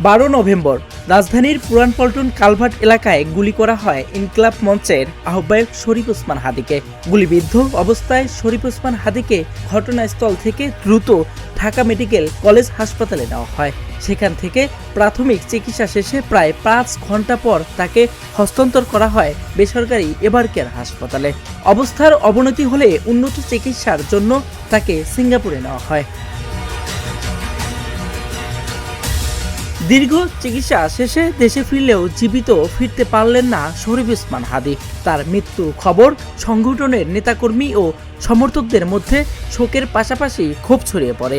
বারো নভেম্বর, রাজধানীর পুরানপল্টন কালভার্ট এলাকায় গুলি করা হয় ইনকলাব মঞ্চের আহ্বায়ক শরীফ ওসমান হাদিকে। গুলিবিদ্ধ অবস্থায় শরীফ ওসমান হাদিকে ঘটনাস্থল থেকে দ্রুত ঢাকা মেডিকেল কলেজ হাসপাতালে নেওয়া হয়। সেখান থেকে প্রাথমিক চিকিৎসা শেষে প্রায় পাঁচ ঘণ্টা পর তাকে হস্তান্তর করা হয় বেসরকারি এবারকেয়ার হাসপাতালে। অবস্থার অবনতি হলে উন্নত চিকিৎসার জন্য তাকে সিঙ্গাপুরে নেওয়া হয়। দীর্ঘ চিকিৎসা শেষে দেশে ফিরলেও জীবিত ফিরতে পারলেন না শরীফ ইসমান হাদি। তার মৃত্যু খবর সংগঠনের নেতাকর্মী ও সমর্থকদের মধ্যে শোকের পাশাপাশি ক্ষোভ ছড়িয়ে পড়ে।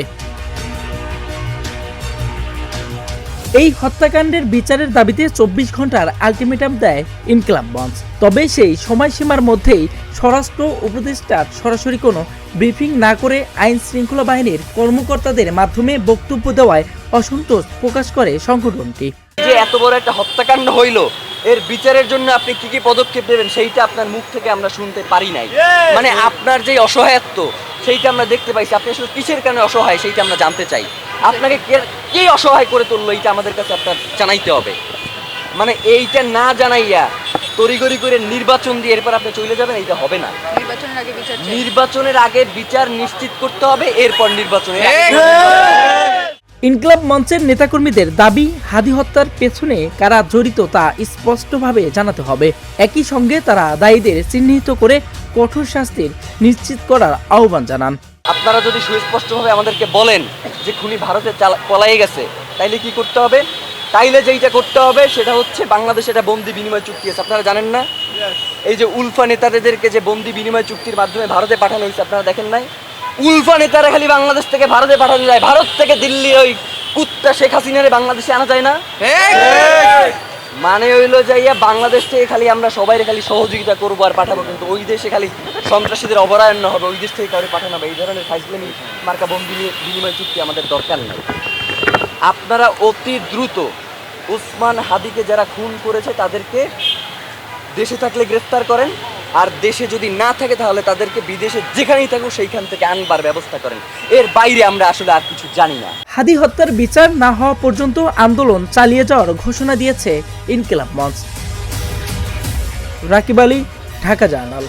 এই হত্যাকাণ্ডের বিচারের দাবিতে চব্বিশ ঘণ্টার আলটিমেটাম দেয় ইনকলাব মঞ্চ তবে সেই সময়সীমার মধ্যেই স্বরাষ্ট্র উপদেষ্টার সরাসরি কোনো ব্রিফিং না করে আইন শৃঙ্খলা বাহিনীর কর্মকর্তাদের মাধ্যমে বক্তব্য দেওয়ায় অসন্তোষ প্রকাশ করে সংগঠনটি। যে এত বড় একটা হত্যাকাণ্ড হইল এর বিচারের জন্য আপনি কি কি পদক্ষেপ নেবেন সেইটা আপনার মুখ থেকে আমরা শুনতে পারি নাই। মানে আপনার যে অসহায়ত্ব সেইটা আমরা দেখতে পাইছি। আপনি আসলে কিসের কারণে অসহায় সেইটা আমরা জানতে চাই। আপনাকে কে কে অসহায় করে তুললো? এইটা আমাদের কাছে আপনার জানাইতে হবে। মানে এইটা না জানাইয়া তড়িগড়ি করে নির্বাচন দিয়ে এরপর আপনি চলে যাবেন এইটা হবে না। নির্বাচনের আগে বিচার চাই। নির্বাচনের আগে বিচার নিশ্চিত করতে হবে এরপর নির্বাচনে ইনকলাব মঞ্চের নেতাকর্মীদের দাবি হাদি হত্যার পেছনে কারা জড়িত তা স্পষ্টভাবে জানাতে হবে। একই সঙ্গে তারা দায়ীদের চিহ্নিত করে কঠোর শাস্তির নিশ্চিত করার আহ্বান জানান। আপনারা যদি সুস্পষ্টভাবে আমাদেরকে বলেন যে খুনি ভারতে পলায়ে গেছে, তাইলে কি করতে হবে? তাইলে যেইটা করতে হবে, সেটা হচ্ছে বাংলাদেশে একটা বন্দি বিনিময় চুক্তি আছে। আপনারা জানেন না? এই যে উলফা নেতাদেরকে যে বন্দি বিনিময় চুক্তির মাধ্যমে ভারতে পাঠানো হয়েছে, আপনারা দেখেন নাই? উলফা নেতারা খালি বাংলাদেশ থেকে ভারতে পাঠানো যায়। ভারত থেকে দিল্লি ওই কুত্তা শেখ হাসিনারে বাংলাদেশে আনা যায় না? মানে হইল যাইয়া বাংলাদেশ থেকে খালি আমরা সবাই খালি সহযোগিতা করব আর পাঠাবো, কিন্তু ওই দেশে খালি সন্ত্রাসীদের অভয়ারণ্য হবে, ওই দেশ থেকে কাউকে পাঠানো হবে। এই ধরনের ফাইসলামি মার্কা বন্দি বিনিময় চুক্তি আমাদের দরকার নেই। আপনারা অতি দ্রুত উসমান হাদিকে যারা খুন করেছে তাদেরকে দেশে থাকলে গ্রেফতার করেন। আর দেশে যদি না থাকে তাহলে তাদেরকে বিদেশে যেখানেই থাকুক সেইখান থেকে আনবার ব্যবস্থা করেন। এর বাইরে আমরা আসলে আর কিছু জানি না। হাদি হত্যার বিচার না হওয়া পর্যন্ত আন্দোলন চালিয়ে যাওয়ার ঘোষণা দিয়েছে ইনকিলাব মঞ্চ। রাকিব আলী, ঢাকা জার্নাল।